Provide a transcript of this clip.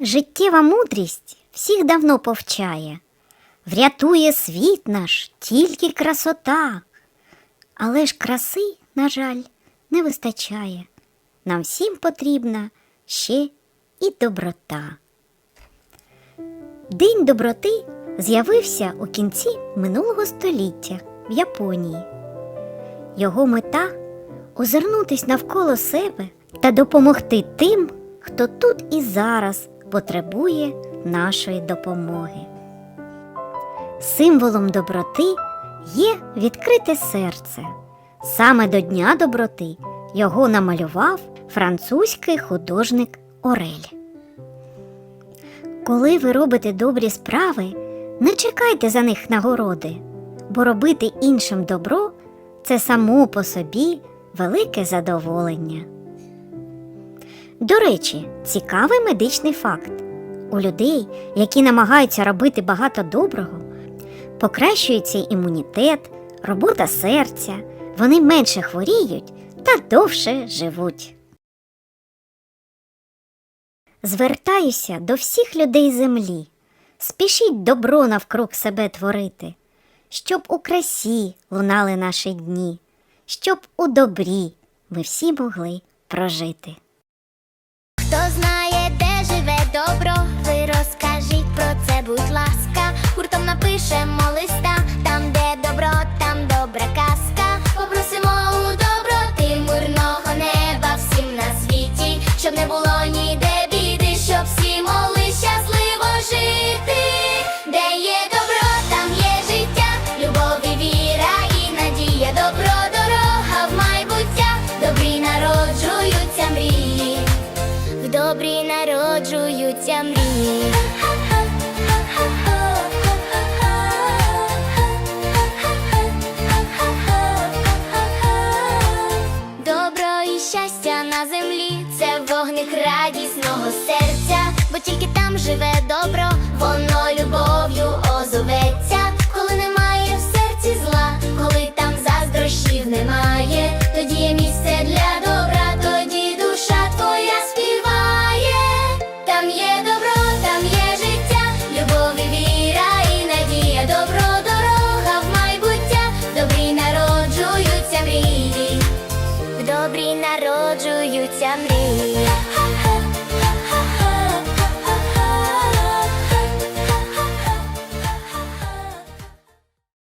Життєва мудрість всіх давно повчає, врятує світ наш тільки красота. Але ж краси, на жаль, не вистачає. Нам всім потрібна ще і доброта. День доброти з'явився у кінці минулого століття в Японії. Його мета озирнутись навколо себе та допомогти тим, хто тут і зараз потребує нашої допомоги. Символом доброти є відкрите серце. Саме до Дня доброти його намалював французький художник Орель. Коли ви робите добрі справи, не чекайте за них нагороди, бо робити іншим добро це само по собі велике задоволення. До речі, цікавий медичний факт. У людей, які намагаються робити багато доброго, покращується імунітет, робота серця, вони менше хворіють та довше живуть. Звертаюся до всіх людей землі. Спішіть добро навкруг себе творити, щоб у красі лунали наші дні, щоб у добрі ми всі могли прожити. Щоб не було ніде біди, щоб всі могли щасливо жити. Де є добро, там є життя, любов і віра і надія. Добро, дорога в майбуття, добрі народжуються мрії. В добрі народжуються мрії. Радісного серця, бо тільки там живе добро, воно любов'ю озоветься, коли немає в серці зла, коли там заздрощів немає, тоді є місце для добра, тоді душа твоя співає, там є добро, там є життя, любов і віра і надія, добро, дорога в майбуття, добрі народжуються мрії. В добрі народжуються мрії.